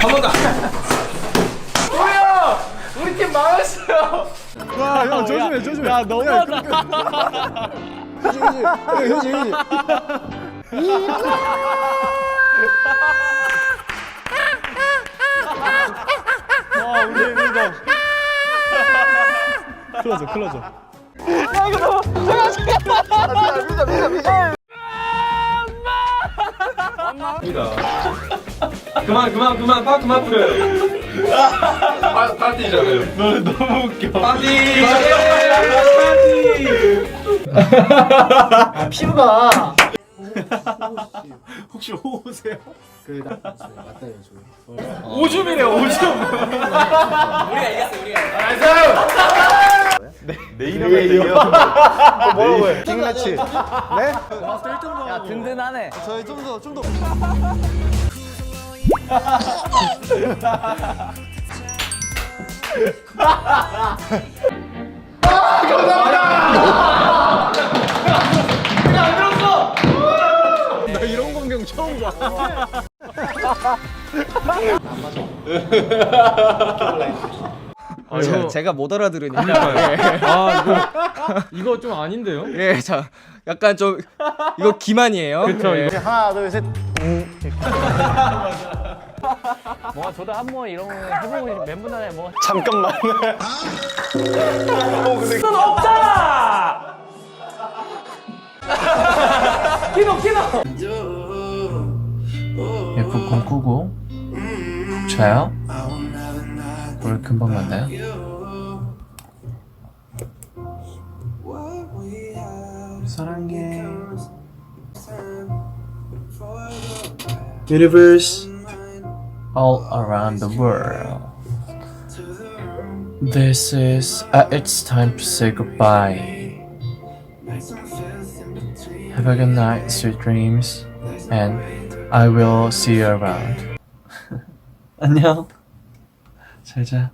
한번 더. 뭐야? 우리 팀 망했어요. 야형 조심해 조심해. 야 너무하다 휴지 휴지 휴지 휴지 와 우리 리더 클로저 클로저 그만 그만 그만 파 그만 뿌려요. 파 파티잖아요. 너 너무 웃겨. 파티. 파티. 피부가. 혹시 호우세요? 오줌이래 오줌. 내 이름이에요 뭐라고 해 킹라치 네? 야 든든하네. 저희 좀더좀더 나 이런 광경 처음 봐. 아, 이거 제가 못 알아들으니까. 아 이거 이거 좀 아닌데요? 예, 자, 약간 좀 이거 기만이에요. 그쵸, 예. 이거. 하나 둘셋 뭐 저도 한 번 이런 거 해보고 싶 멤버들에 뭐 잠깐만 예, 푹 꾸고 푹 자요. 오늘 금방 만나요. 사랑해. Universe all around the world. This is uh, it's time to say goodbye. Have a good night, sweet dreams, and I will see you around. 안녕. 잘 자.